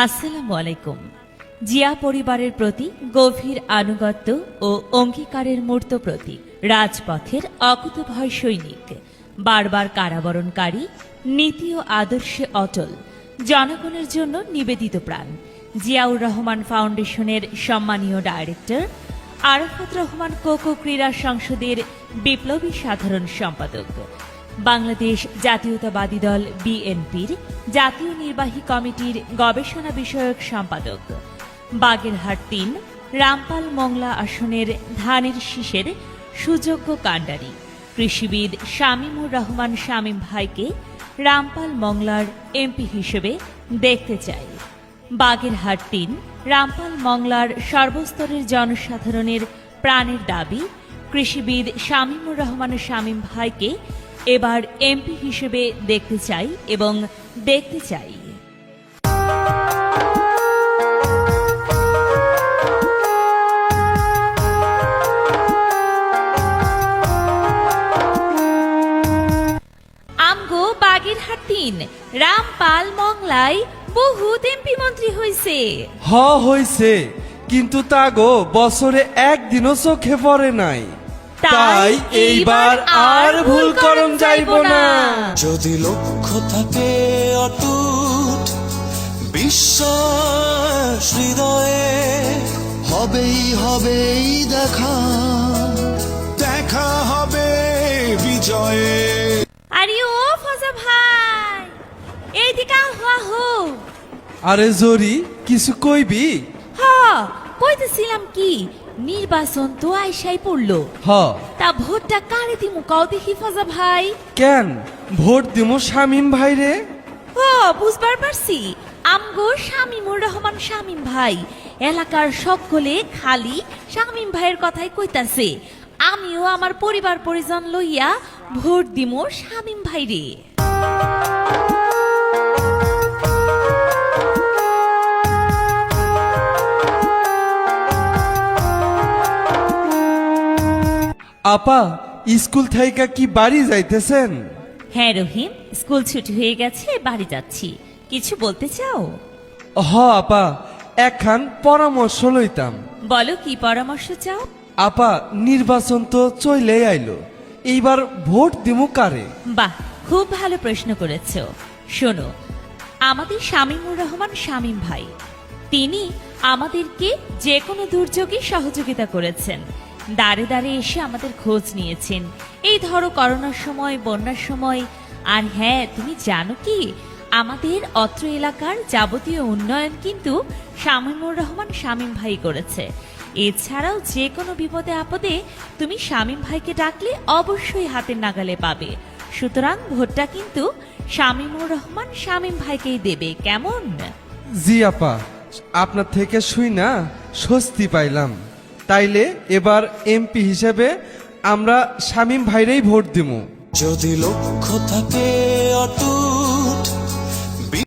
আসসালামু আলাইকুম। জিয়া পরিবারের প্রতি গভীর আনুগত্য ও অঙ্গীকারের মূর্ত প্রতীক, রাজপথের অকুতভয় সৈনিক, বারবার কারাবরণকারী, নীতি ও আদর্শে অটল, জনগণের জন্য নিবেদিত প্রাণ। জিয়াউর রহমান ফাউন্ডেশনের সম্মানীয় ডাইরেক্টর, আরাফাত রহমান কোকো ক্রীড়া সংসদের বিপ্লবী সাধারণ সম্পাদক বাংলাদেশ জাতীয়তাবাদী দল বিএনপির জাতীয় নির্বাহী কমিটির গবেষণা বিষয়ক সম্পাদক। বাগেরহাট তিন, রামপাল মংলা আসনের ধানের শীষের সুযোগ্য কাণ্ডারি। কৃষিবিদ শামীমুর রহমান শামীম ভাইকে রামপাল মংলার এমপি হিসেবে দেখতে চাই। বাগেরহাট তিন, রামপাল মংলার সর্বস্তরের জনসাধারণের প্রাণের দাবি। কৃষিবিদ শামীমুর রহমান শামীম ভাইকে এবার এমপি হিসেবে দেখতে চাই এবং দেখতে চাই। আমগো বাগেরহাট তিন রামপাল মংলায় বহুত এমপি মন্ত্রী হইছে। হ হইছে কিন্তু তা গো বছরে একদিনও চোখে পড়ে নাই। তাই এইবার আর ভুল করম যাইব না। যদি লক্ষ্য থাকে অটুট বিশ্বাস হৃদয়ে হবেই হবেই দেখা। দেখা হবে বিজয়ে। আরে ও ফজা ভাই এইদিকে আহো হো আরে জরি কিছু কইবি? হ কইতেছিলাম কি নির্বাচন তো আইসাই পড়ল। হ। তা ভোটটা কারে দিমু? কাও দেখি ফজা ভাই? কেন? ভোট দিমু শামিম ভাই রে। ও বুঝবার পারছি। আমগো শামিমুর রহমান শামিম ভাই। এলাকার সকলে খালি শামিম ভাইয়ের কথাই কইতাছে। আমিও আমার পরিবার পরিজন লইয়া ভোট দিমু শামিম ভাই রে। আপা স্কুল থাইকা কি বাড়ি যাইতেছেন? হ্যাঁ রহিম স্কুল ছুটি হয়ে গেছে বাড়ি যাচ্ছি। কিছু বলতে চাও? হ আপা একখান পরামর্শ লইতাম। বলো কি পরামর্শ চাও? আপা নির্বাচন তো চইলেই আইলো। এইবার ভোট দিমু কারে? বাহ খুব ভালো প্রশ্ন করেছ। শোনো আমাদের শামীমুর রহমান শামীম ভাই। তিনি আমাদেরকে যে কোনো দুর্যোগে সহযোগিতা করেছেন। দাঁড়ে দাঁড়ে এসে আমাদের খোঁজ নিয়েছেন। এই ধরো করোনার সময়, বন্যার সময়। আর হ্যাঁ তুমি জানো কি? আমাদের অত্র এলাকার যাবতীয় উন্নয়ন কিন্তু শামীমুর রহমান শামীম ভাই করেছে। এছাড়াও যে কোনো বিপদে আপদে তুমি শামীম ভাইকে ডাকলে অবশ্যই হাতের নাগালে পাবে। সুতরাং ভোটটা কিন্তু শামীমুর রহমান শামীম ভাইকেই দেবে। কেমন? জি, আপা। আপনার থেকে শুই না, স্বস্তি পাইলাম। তাইলে এবার এমপি হিসেবে আমরা শামীম ভাইরেই ভোট দিব যদি লক্ষ্য থাকে অটুট